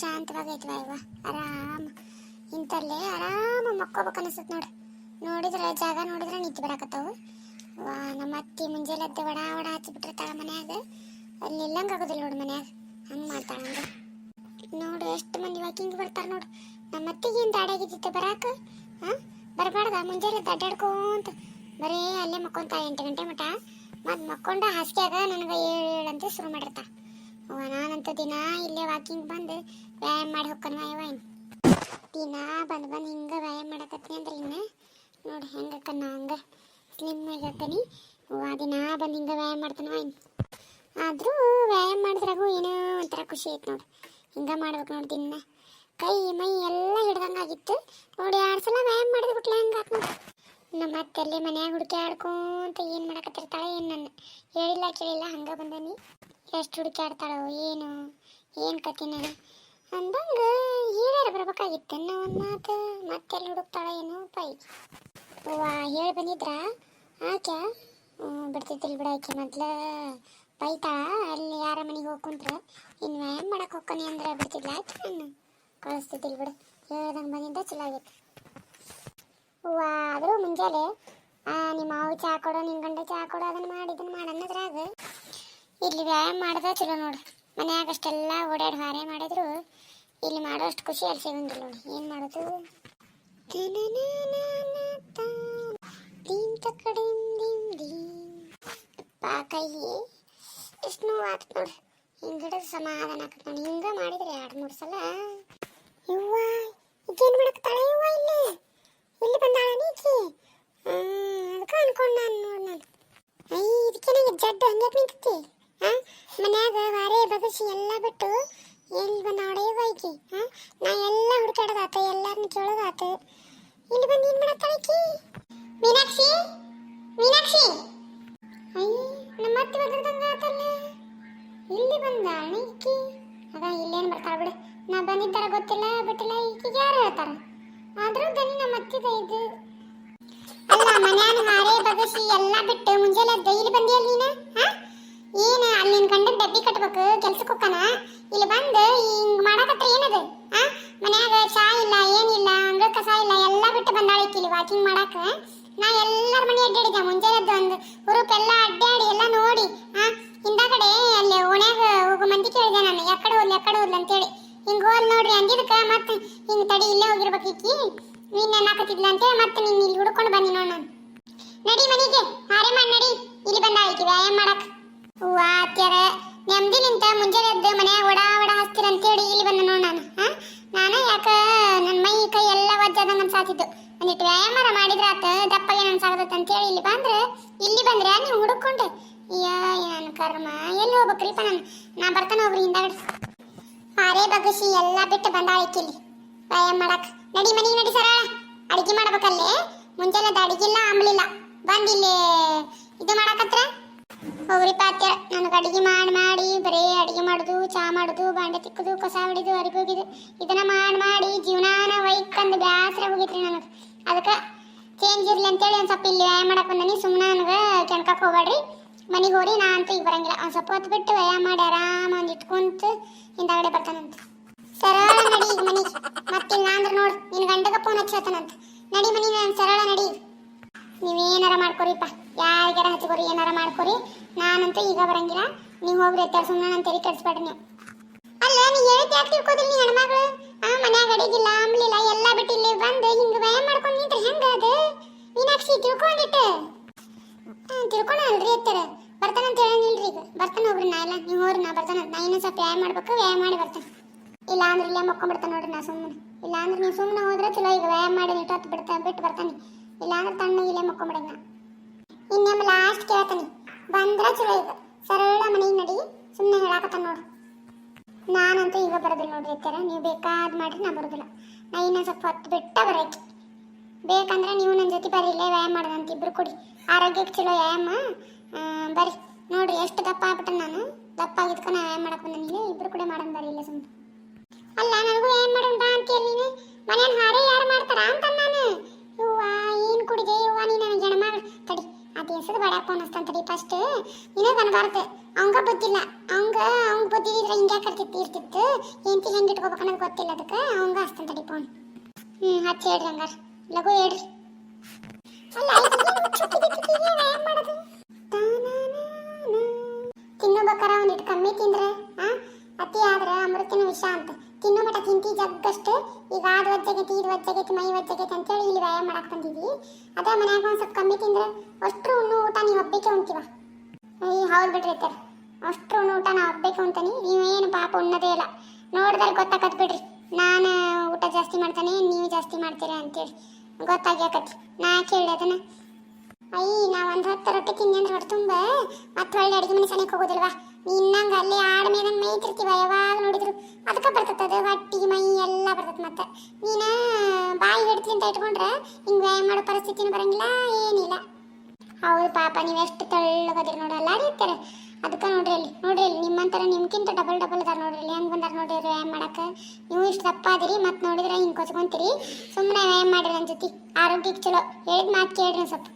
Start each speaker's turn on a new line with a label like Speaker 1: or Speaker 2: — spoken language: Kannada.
Speaker 1: ಪ್ರಶಾಂತವಾಗೈತ್ವ ಇವ? ಆರಾಮ. ಇಂಥಲ್ಲೇ ಆರಾಮ ಮಕ್ಕೋಬೇಕು ಅನಿಸುತ್ತೆ ನೋಡಿ. ನೋಡಿದ್ರೆ ಜಾಗ ನೋಡಿದ್ರೆ ನಿಂತು ಬರಾಕತ್ತಾವು. ವಾ, ನಮ್ಮ ಅತ್ತಿ ಮುಂಜಾನೆ ಎದ್ದು ವಡ ವಡ ಹಚ್ಚಿಬಿಟ್ಟಿರ್ತಾಳ ಮನ್ಯಾಗ. ಅಲ್ಲಿ ಇಲ್ಲಂಗೆ ಆಗೋದಿಲ್ಲ ನೋಡು ಮನ್ಯಾಗ. ಹಂಗೆ ಮಾಡ್ತಾಳ ಹಂಗೆ. ನೋಡು ಎಷ್ಟು ಮಂದಿ ವಾಕಿಂಗ್ ಬರ್ತಾರೆ ನೋಡು. ನಮ್ಮ ಅತ್ತಿಗೆ ಏನು ದಾಡ್ಯಾಗಿದ್ದಿತ್ತು ಬರಾಕ? ಹಾಂ ಬರಬಾರ್ದ? ಮುಂಜಾನೆ ಅಡ್ಡಾಡ್ಕೊಂತ. ಬರೀ ಅಲ್ಲೇ ಮಕ್ಕೊಂತ ಎಂಟು ಗಂಟೆ ಮಟ ಮತ್ತು ಮಕ್ಕೊಂಡ ಹಾಸಿಗೆಯಾಗ ನನಗೆ ಏಳು ಏಳು ಅಂತ ಶುರು ಮಾಡಿರ್ತಾಳ. ನಾನಂತೂ ದಿನ ಇಲ್ಲೇ ವಾಕಿಂಗ್ ಬಂದು ವ್ಯಾಯಾಮ ಮಾಡಿ ಹೋಗ್ಕನ ಇನ್ನು. ದಿನ ಬಂದು ಬಂದು ಹಿಂಗೆ ವ್ಯಾಯಾಮ ಮಾಡಕತ್ತೀನಿ ಅಂದ್ರೆ ಇನ್ನು. ನೋಡಿ ಹೆಂಗೆ ಕಣ್ಣ ಹಂಗೆ ಸ್ಲಿಮ್ ಆಗಕ್ಕನಿ ಆ ದಿನ ಬಂದು ಹಿಂಗೆ ವ್ಯಾಯಾಮ ಮಾಡ್ತಾನವ ಆದರೂ ವ್ಯಾಯಾಮ ಮಾಡಿದ್ರಾಗೂ ಏನೋ ಒಂಥರ ಖುಷಿ ಐತೆ ನೋಡಿ. ಹಿಂಗೆ ಮಾಡ್ಬೇಕು ನೋಡಿ ದಿನ. ಕೈ, ಮೈ ಎಲ್ಲ ಹಿಡ್ದಂಗಾಗಿತ್ತು ನೋಡಿ ಎರಡು ಸಲ ವ್ಯಾಯಾಮ ಮಾಡಿದ್ಬಿಟ್ಲೆ ಹಂಗೆ ಆತ್ ನಮ್ಮ ಅತ್ತೆಲ್ಲಿ ಮನ್ಯಾಗ ಹುಡುಕಿ ಆಡ್ಕೊಂತ ಏನು ಮಾಡಕತ್ತಿರ್ತಾಳೆ ಏನು ನನ್ನ? ಹೇಳಿಲ್ಲ, ಕೇಳಿಲ್ಲ, ಹಂಗೆ ಬಂದನಿ ಎಷ್ಟು ಹುಡುಕಾಡ್ತಾಳೋ ಏನು? ಏನು ಕತಿ ನಾನು ಅಂದಂಗೆ ಹೇಳ್ಯಾರ, ಬರ್ಬೇಕಾಗಿತ್ತು. ನಾ ಒಂದು ಮಾತು, ಮತ್ತೆಲ್ಲಿ ಹುಡುಕ್ತಾಳ ಏನು ಪೈ. ವಾ ಹೇಳಿ ಬಂದಿದ್ರ? ಆಕೆ ಬಿಡ್ತಿದ್ದಿಲ್ಲ ಬಿಡ ಆಕೆ ಮೊದ್ಲ. ಬೈತಾಳ ಅಲ್ಲಿ ಯಾರ ಮನೆಗೆ ಹೋಗ್ಕೊಂಡ್ರೆ ಇನ್ ಇನ್ನು ವ್ಯಾಯಾಮ ಮಾಡಕ್ಕೆ ಹೋಗ್ಕೊನಿ ಅಂದ್ರೆ ಬಿಡ್ತಿದ್ಲ ಆಕೆ ನಾನು ಕಳಿಸ್ತಿದ್ದಿಲ್ಲ ಬಿಡು. ಹೇಳ್ದಂಗೆ ಬಂದಿದ್ದ ಚಲೋ ಆಗಿತ್ತು ಮುಂಜಾನೆ ನಿಮ್ಮ ಮಾವು ಚಾ ಕೊಡೋ ನಿನ್ನ ಗಂಡ ಚಾ ಕೊಡೋ, ಅದನ್ನ ಮಾಡಿ, ಇದನ್ನು ಮಾಡಿ ಇಲ್ಲಿ ವ್ಯಾಯಾಮ ಮಾಡಿದ್ರೆ ಚಲೋ ನೋಡು. ಮನ್ಯಾಗ ಅಷ್ಟೆಲ್ಲ ಓಡಾಡಿ ಹಾರೆ ಮಾಡಿದ್ರು, ಇಲ್ಲಿ ಮಾಡೋ ಅಷ್ಟು ಖುಷಿ ಅಲ್ಲಿ ಸಿಗಂಗಿಲ್ಲ ನೋಡಿ. ಏನು ಮಾಡೋದು? ಎಷ್ಟು ನೋವು ಆತು ನೋಡು. ಹಿಂಗೆ ಸಮಾಧಾನ ಆಕತ್ ನೋಡಿ. ಹಿಂಗೆ ಮಾಡಿದ್ರೆ ಎರಡು ಮೂರು ಸಲ ಇವ್ವ ಈಗೇನು ಮಾಡಕ್ತಾಳೆ ಇವ್ವ ಇಲ್ಲಿ? ಇಲ್ಲಿ ಬಂದಾಳ ನೀಕಿ ಅದಕ್ಕೆ ಅನ್ಕೊಂಡ್ ನಾನು ನೋಡಿ ನಾನು. ಐ ಇದಕ್ಕೇನಾಗ ಜಡ್ಡು ಹಂಗೆ ನಿಂತೈತಿ ಹಾ? ಮನ್ಯಾಗ ವಾರೆ ಬಗಸಿ ಎಲ್ಲ ಬಿಟ್ಟು ಎಲ್ಲಿ ಬಂದ ಹೊಡೆಯುವ ಈಕಿ ಹಾಂ? ನಾ ಎಲ್ಲ ಹುಡುಕಾಡೋದಾತ ಎಲ್ಲಾರನ್ನ ಕೇಳೋದಾತ. ಇಲ್ಲಿ ಬಂದು ಏನು ಈಕಿ? ಮೀನಾಕ್ಷಿ? ಮೀನಾಕ್ಷಿ? ಅಯ್ಯ, ನಮ್ಮ ಬದ್ರದಂಗ ಆತಲ್ಲ. ಇಲ್ಲಿ ಬಂದಾಳ ಈಕಿ? ಅದ, ಇಲ್ಲೇನು ಬರ್ತಾಳ ಬಿಡು. ನಾ ಬಂದಿದ್ದಾರ ಗೊತ್ತಿಲ್ಲ, ಬಿಟ್ಟಿಲ್ಲ, ಈಕಿಗೆ ಯಾರು ಹೇಳ್ತಾರ? ಆದ್ರೂ ದನಿ ನಮ್ಮ ಅತ್ತಿದ ಇದು. ಅಲ್ಲ ಮನ್ಯಾನ ಹಾರೆ ಬಗಸಿ ಎಲ್ಲ ಬಿಟ್ಟು ಮುಂಜಾನೆ ಡೈಲಿ ಬಂದಿಯಲ್ಲ ನೀನ? ಏನ ಅಲ್ಲಿ ನಿನ್ ಗಂಡನ್ ಡಬ್ಬಿ ಕಟ್ಬೇಕು, ಕೆಲ್ಸಕ್ಕೆ ಹೋಗ್ತಾನ ಇಲ್ಲಿ ಬಂದು ಹಿಂಗ್ ಮಾಡಕತ್ರ ಏನದು? ಹಾ? ಮನ್ಯಾಗ ಚಾ ಇಲ್ಲ ಏನಿಲ್ಲ ಅಂಗಳ ಕಸ ಇಲ್ಲ, ಎಲ್ಲ ಬಿಟ್ಟು ಬಂದಾಳೆ ಈಕಿ ಇಲ್ಲಿ ವಾಕಿಂಗ್ ಮಾಡಾಕ. ನಾ ಎಲ್ಲಾರ ಮನೆ ಅಡ್ಡಾಡಿದೆ ಮುಂಜಾನೆ ಒಂದು ಹುರುಪೆಲ್ಲ ಅಡ್ಡಾಡಿ ಹೋಲ್ ನೋಡ್ರಿ ಅಂದಿದ್ದಕ್ಕೆ ಮತ್ತೆ ಹಿಂಗೆ ತಡಿ ಇಲ್ಲೇ ಹೋಗಿರ್ಬೇಕು ಈಕಿ. ನೀನ್ ಅನ್ನಕತ್ತಿದ್ಲ ಅಂತೇಳಿ ಮತ್ತೆ ನೀನ್ ಇಲ್ಲಿ ಹುಡ್ಕೊಂಡು ಬಂದಿ ನೋಡ್ ನಾನು. ನಡಿ ಮನೆಗೆ, ಹಾರೆ ಮಾಡಿ ನಡಿ. ಇಲ್ಲಿ ಬಂದ ಆಯ್ತು ವ್ಯಾಯಾಮ ಮಾಡಕ್. ಹೂವಾ ಅತ್ಯಾರ ನೆಮ್ಮದಿ ನಿಂತ ಮುಂಜಾನೆ ಎದ್ದು ಮನ್ಯಾಗ ಒಡ ಒಡ ಹಚ್ತೀರ ಅಂತೇಳಿ ಇಲ್ಲಿ ಬಂದ ನೋಡ್ ನಾನು. ಹಾ? ನಾನು ಯಾಕ ನನ್ನ ಮೈ ಕೈ ಎಲ್ಲ ಒಜ್ಜಾದಂಗ ಅನ್ಸಾತಿತ್ತು ಒಂದಿಟ್ಟು ವ್ಯಾಯಾಮ ಮಾಡಿದ್ರ ಆತ ದಪ್ಪಗೆ ಅನ್ಸಾಗತ್ತ ಅಂತೇಳಿ ಇಲ್ಲಿ ಬಂದ್ರೆ ಇಲ್ಲಿ ಬಂದ್ರೆ ನೀವು ಹುಡುಕೊಂಡೆ ಅಯ್ಯ, ಏನು ಕರ್ಮ. ಎಲ್ಲಿ ಹೋಗ್ಬೇಕ್ರಿಪ್ಪ ನಾನು? ನಾ ಬರ್ತಾನೆ ಹೋಗ್ರಿ ಹಿಂದಾಗಡೆ. ಹಾರೆ ಬಗಸಿ ಎಲ್ಲ ಬಿಟ್ಟು ಬಂದಾಳಿಕ್ಕಿಲ್ಲಿ ವ್ಯಾಯಾಮ ಮಾಡಕ್. ನಡಿ ಮನೆಗೆ ನಡಿ ಸರ. ಅಡಿಗೆ ಮಾಡ್ಬೇಕಲ್ಲೇ? ಮುಂಜಾನೆ ಅಡಿಗಿಲ್ಲ, ಆಮ್ಲಿಲ್ಲ. ಬಂದಿಲ್ಲಿ ಇದು ಮಾಡಕತ್ರ. ಹೋಗ್ರಿ ಪಾತ್ಯ. ನನಗೆ ಅಡಿಗೆ ಮಾಡಿ ಮಾಡಿ, ಬರೀ ಅಡಿಗೆ ಮಾಡುದು, ಚಾ ಮಾಡುದು, ಬಾಂಡೆ ತಿಕ್ಕದು, ಕಸ ಹೊಡಿದು ಅರಿಗೋಗಿದು ಇದನ್ನ ಮಾಡಿ ಮಾಡಿ ಜೀವನಾನ ವೈಕಂದು ಬ್ಯಾಸರ ಹೋಗಿತ್ರಿ ನನಗೆ. ಅದಕ್ಕೆ ಚೇಂಜ್ ಇರ್ಲಿ ಅಂತೇಳಿ ಒಂದು ಸ್ವಲ್ಪ ಇಲ್ಲಿ ವ್ಯಾಯಾಮ ಮಾಡಕ್ ಬಂದನಿ. ಸುಮ್ಮನೆ ನನಗೆ ಕೆಣ್ಕಕ್ಕೆ ಹೋಗ್ಬೇಡ್ರಿ ಮನೆಗೆ ಹೋರಿ, ನಾ ಅಂತ ಈಗ ಬರಂಗಿಲ್ಲ. ಒಂದು ಸ್ವಲ್ಪ ಹೊತ್ತು ಬಿಟ್ಟು ವ್ಯಾಯಾಮ ಮಾಡಿ ಆರಾಮ ಒಂದು ಇಟ್ಕೊಂತ ಹಿಂದಾಗಡೆ ಬರ್ತಾನಂತ. ಸರಳ ನಡಿ ಈಗ ಮನೆಗೆ. ಮತ್ತಿಲ್ಲ ಅಂದ್ರೆ ನೋಡು ನಿನ್ನ ಗಂಡಗ ಫೋನ್ ಹಚ್ಚತಾನಂತ ನಡಿ ಮನಿ ನಾನು ಸರಳ ನಡಿ. ನೀವೇನಾರ ಮಾಡ್ಕೊರಿಪ್ಪ. ಯಾರಿಗಾರ ಹಚ್ಕೊರಿ, ಏನಾರ ಮಾಡ್ಕೊರಿ. ನಾನಂತೂ ಈಗ ಬರಂಗಿಲ್ಲ. ನೀವು ಹೋಗ್ರಿ ಅತ್ತ ಸುಮ್ಮನೆ ನಾನು ತೆರಿ ಕೆಡಿಸ್ಬೇಡ್ರಿ ನೀವು. ಅಲ್ಲ ನೀ ಹೇಳಿದ್ ಯಾಕೆ ತಿಳ್ಕೊದಿಲ್ಲ ನೀ ಹೆಣ್ಮಗಳು? ಆ, ಮನ್ಯಾಗ ಅಡಿಗಿಲ್ಲ ಆಮ್ಲಿಲ್ಲ ಎಲ್ಲ ಬಿಟ್ಟು ಇಲ್ಲಿ ಬಂದು ಹಿಂಗ ವ್ಯಾಯಾಮ ಮಾಡ್ಕೊಂಡು ನಿಂತ್ರೆ ಹೆಂಗೆ ಅದು? ಮೀನಾಕ್ಷಿ ತಿಳ್ಕೊಂಡಿಟ್ಟು ತಿಳ್ಕೊಳಲ್ರಿ ಅತ್ತಾರ. ಬರ್ತಾನಂತ ಹೇಳಂಗಿಲ್ರಿ ಈಗ. ಬರ್ತಾನೆ ಹೋಗ್ರಿ ನಾ ಇಲ್ಲ ನೀವು ಹೋಗ್ರಿ, ನಾ ಬರ್ತಾನೆ. ನಾ ಇನ್ನೊಂದು ಸ್ವಲ್ಪ ವ್ಯಾಯಾಮ ಮಾಡ್ಬೇಕು, ವ್ಯಾಯಾಮ ಮಾಡಿ ಬರ್ತಾನೆ. ಇಲ್ಲ ಅಂದ್ರೆ ಇಲ್ಲೇ ಮಕ್ಕೊಂಡ್ಬಿಡ್ತಾನೆ ನೋಡ್ರಿ ನಾ ಸುಮ್ಮನೆ ಇಲ್ಲ ಅಂದ್ರೆ ನೀವು ಸುಮ್ಮನೆ ಹೋದ್ರೆ ಚಲೋ, ಈಗ ವ್ಯಾಯಾಮ ಮಾಡಿ ಇಟ್ಟು ಬಿಡ್ತಾ ಬಿಟ್ಟು ಬರ್ತಾನೆ. ಇಲ್ಲ ಅಂದ್ರೆ ತಣ್ಣ ಇಲ್ಲೇ ಮಕ್ಕೊಂಬಿಡಂಗ ನಾ. ಇನ್ನೊಮ್ಮೆ ಲಾಸ್ಟ್ ಕೇಳ್ತಾನೆ. ಬಂದ್ರೆ ಚಲೋ ಈಗ. ಸರಳ ಮನೆಗೆ ನಡಿ. ಸುಮ್ಮನೆ ಹೇಳಾಕತ್ತಾನ ನೋಡು ನಾನಂತೂ ಈಗ ಬರೋದಿಲ್ಲ ನೋಡ್ರಿ ಅತ್ಯಾರ ನೀವು ಬೇಕಾದ್ ಮಾಡ್ರಿ, ನಾ ಬರೋದಿಲ್ಲ. ನಾ ಇನ್ನೊಂದು ಸ್ವಲ್ಪ ಹೊತ್ತು ಬಿಟ್ಟ ಬರೋಕೆ. ಬೇಕಂದ್ರೆ ನೀವು ನನ್ನ ಜೊತೆ ಬರೀ ಇಲ್ಲೇ ವ್ಯಾಯಾಮ ಮಾಡೋದಂತ ಇಬ್ಬರು ಕೊಡಿ. ಆರೋಗ್ಯಕ್ಕೆ ಚಲೋ ವ್ಯಾಯಾಮ. ಬರ್ರಿ ನೋಡ್ರಿ ಎಷ್ಟು ದಪ್ಪ ಆಗ್ಬಿಟ್ಟೆ ನಾನು ದಪ್ಪ ಆಗಿದ್ಕ ನಾ ವ್ಯಾಯಾಮ ಮಾಡಕ್ ಬಂದ ಇಲ್ಲೇ ಇಬ್ರು ಕೂಡ ಮಾಡೋಣ ಬರ್ರಿ ಇಲ್ಲೇ ಸುಮ್ಮನೆ ಅಲ್ಲ ನನಗೂ ವ್ಯಾಯಾಮ ಮಾಡೋಣ ಬಾ ಅಂತೀಯ ನೀನು ಮನೇಲಿ ಹಾರೆ ಯಾರು ಮಾಡ್ತಾರ ಅಂತ ನಾನು ಇವ್ವ ಏನು ಕುಡಿದೆ ಇವ್ವ ನೀ ನನಗೆ ಜನ ಮಾಡಿ ತಡಿ ಅದು ಹೆಸರು ಬೇಡ ಫೋನ್ ಹಚ್ತಾನ ತಡಿ ಫಸ್ಟ್ ನಿನಗೆ ಅನ್ಬಾರ್ದು ಅವಂಗ ಬುದ್ಧಿಲ್ಲ ಅವಂಗ ಅವಂಗ ಓದಿದ್ರೆ ಹಿಂಗೆ ಕರ್ತಿತ್ತು ಇರ್ತಿತ್ತು ಹೆಂಡತಿ ಹೆಂಗೆ ಇಟ್ಕೋಬೇಕು ಅನ್ನೋದು ಗೊತ್ತಿಲ್ಲ ಅದಕ್ಕೆ ಅವಂಗ ಹಚ್ತಾನೆ ತಡಿ ಫೋನ್ ಹ್ಞೂ ಹಚ್ಚಿ ಹೇಳ್ರಿ ಹಂಗಾರ ಲಘು ಹೇಳ್ರಿ ಅಲ್ಲ ವ್ಯಾಯಾಮ ಮಾಡೋದು ಕಮ್ಮಿ ತಿಂದ್ರೆ ಅತಿ ಆದ್ರೆ ಅಮೃತನ ವಿಷ ಅಂತ. ತಿನ್ನೋ ಮಟ ತಿಂತಿ ಜಗ್ಗಷ್ಟು. ಈಗ ಆದ ವಜ್ಜಾಗೈತಿ ಇದು ವಜ್ಜಾಗೈತಿ, ಮೈ ವಜ್ಜಾಗೈತಿ ಅಂತೇಳಿ ಇಲ್ಲಿ ವ್ಯಾಯಾಮ ಮಾಡಕ್ ಬಂದಿದ್ವಿ. ಅದೇ ಮನ್ಯಾಗ ಒಂದ್ ಸ್ವಲ್ಪ ಕಮ್ಮಿ ತಿಂದ್ರೆ ಅಷ್ಟ್ರು ಉಣ್ಣು ಊಟ ನೀವು ಹಬ್ಬಕ್ಕೆ ಉಣ್ತೀವ. ಈ ಹೌದು ಬಿಡ್ರಿ ಸರ್ ಅಷ್ಟ್ರು ಉಣ್ಣು ಊಟ ನಾವು ಹಬ್ಬಕ್ಕೆ ಉಣ್ತಾನೆ. ನೀವೇನು ಪಾಪ ಉಣ್ಣದೇ ಇಲ್ಲ. ನೋಡಿದ್ರೆ ಗೊತ್ತಾಕತ್ ಬಿಡ್ರಿ. ನಾನು ಊಟ ಜಾಸ್ತಿ ಮಾಡ್ತಾನೆ, ನೀವು ಜಾಸ್ತಿ ಮಾಡ್ತೀರಾ ಅಂತೇಳಿ. ಗೊತ್ತಾಗ್ಯಾಕತಿ ನಾ ಕೇಳಿ ಅದನ್ನ? ಅಯ್ಯ ನಾ ಒಂದ್ ಹೊತ್ತು ರೊಟ್ಟಿ ತಿನ್ನಿ ಅಂದ್ರೆ ಹೊಟ್ಟೆ ತುಂಬ. ಮತ್ತೆ ಒಳ್ಳೆ ಅಡಿಗೆ ಮನೆ ಸನಿಕ್ ಹೋಗೋದಿಲ್ವಾ? ಇನ್ನಂಗ ಅಲ್ಲಿ ಆಡ ಮೇಲೆ ಮೇಯ್ತಿರ್ತೀವ ಯಾವಾಗ ನೋಡಿದ್ರು. ಅದಕ್ಕ ಬರ್ತದ ಅದು, ಹೊಟ್ಟಿ, ಮೈ ಎಲ್ಲ ಬರ್ತದ ಮತ್ತೆ. ನೀನ ಬಾಯಿ ಹಿಡ್ತಿ ಅಂತ ಇಟ್ಕೊಂಡ್ರೆ ಇಂಗ ವ್ಯಾಯಾಮ ಮಾಡೋ ಪರಿಸ್ಥಿತಿನೂ ಬರಂಗಿಲ್ಲ, ಏನಿಲ್ಲ. ಹೌದು ಪಾಪ ನೀವೆಷ್ಟು ತೆಳ್ಳಗದಿರಿ ನೋಡಿ ಎಲ್ಲ ಇರ್ತಾರೆ ಅದಕ್ಕೆ ನೋಡ್ರಿ ಅಲ್ಲಿ ನೋಡ್ರಿ ಅಲ್ಲಿ ನಿಮ್ಮಂತರ ನಿಮ್ಗಿಂತ ಡಬಲ್ ಡಬಲ್ ಅದಾರ ನೋಡ್ರಿ ಅಲ್ಲಿ. ಹೆಂಗ್ ಬಂದಾರ ನೋಡ್ರಿ ವ್ಯಾಯಾಮ ಮಾಡಕ್ಕೆ ನೀವು ಇಷ್ಟು ದಪ್ಪ ಅದಿರಿ ಮತ್ತೆ ನೋಡಿದ್ರೆ ಹಿಂಗೆ ಕೊಚ್ಕೊಂತೀರಿ. ಸುಮ್ಮನೆ ವ್ಯಾಯಾಮ ಮಾಡಿರಿ ನನ್ನ ಜೊತೆ. ಆರೋಗ್ಯಕ್ಕೆ ಚಲೋ. ಹೇಳಿದ ಮಾತು ಕೇಳ್ರಿ ಸ್ವಲ್ಪ.